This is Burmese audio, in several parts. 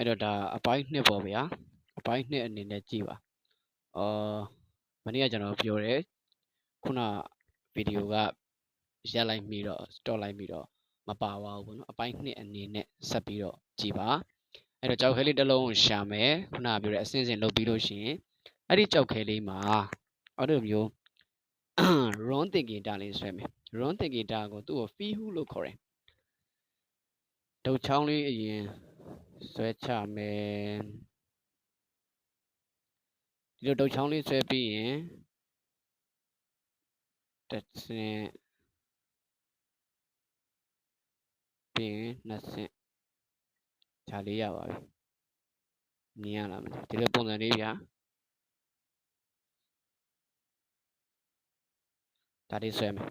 အဲ့တော့ဒါအပိုင်းနှစ်ပေါ့ဗျာအပိုင်းနှစ်အနေနဲ့ကြည့်ပါအော်မနေ့ကကျွန်တော်ပြောတယ်ခုနဗီဒီယိုကရက်လိုက်ပြီးတော့ stop လိုက်ပြီးတော့မပါပါဘူးပေါ့နော်အပိုင်းနှစ်အနေနဲ့ဆက်ပြီးတော့ကြည့်ပါအဲ့တော့ကြောက်ခဲလေးတစ်လုံးကိုရှာမယ်ခုနကပြောတဲ့အစင်းစင်လုပ်ပြီးလို့ရှိရင်အဲ့ဒီကြောက်ခဲလေးမှာအဲ့လိုမျိုး run thinking data လေးဆွဲမယ် run thinking data ကိုသူ့ကို fee who လို့ခေါ်တယ်ဒုတ်ချောင်းလေးအရင် ဆွဲချမယ်ဒီလိုဒုတ်ချောင်းလေးဆွဲပြီးရင်တစ်ဆင့်ပြီးရင်နှစ်ဆင့်ဒါလေးရပါပြီမြင်ရလားမသိဒီလိုပုံစံလေးဗျာဒါလေးဆွဲမယ်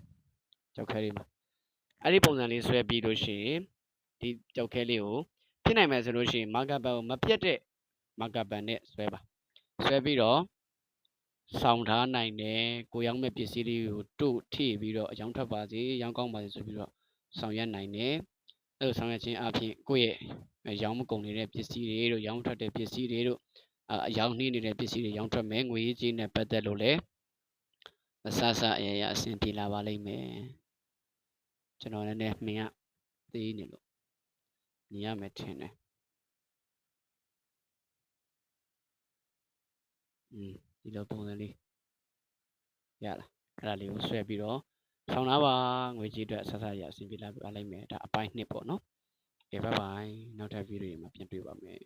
ကြောက်ခဲလေးမှာအဲ့ဒီပုံစံလေးဆွဲပြီးလို့ရှိရင်ဒီကြောက်ခဲလေးကို ဖြစ်နိုင်မယ်ဆိုလို့ရှိရင် marker bar ကိုမပြတ်တဲ့ marker bar နဲ့ဆွဲပါဆွဲပြီးတော့ဆောင်းထားနိုင်တယ်ကိုရောက်မဲ့ပစ္စည်းလေးကိုတို့ထိပြီးတော့အယောင်ထွက်ပါစေရောင်းကောင်းပါစေဆိုပြီးတော့ဆောင်ရွက်နိုင်တယ်အဲ့လိုဆောင်ရွက်ခြင်းအပြင်ကိုယ့်ရဲ့ရောင်းမကုန်နေတဲ့ပစ္စည်းတွေတို့ရောင်းထွက်တဲ့ပစ္စည်းတွေတို့အအယောင်နှီးနေတဲ့ပစ္စည်းတွေရောင်းထွက်မယ်ငွေကြီးနဲ့ပတ်သက်လို့လည်းအဆဆအရရအဆင်ပြေလာပါလိမ့်မယ်ကျွန်တော်လည်းနည်းမြင်ရသေးနေလို့ မြင်ရမယ်ထင်တယ်อืมဒီလိုပုံစံလေးရလားအဲ့ဒါလေးကိုဆွဲပြီးတော့ဆောင်းသားပါငွေကြီးအတွက်ဆဆရအဆင်ပြေလာပါလိမ့်မယ်ဒါအပိုင်းနှစ်ပေါ့နော်ကဲဘိုင်ဘိုင်နောက်ထပ်ဗီဒီယိုမှာပြန်တွေ့ပါမယ်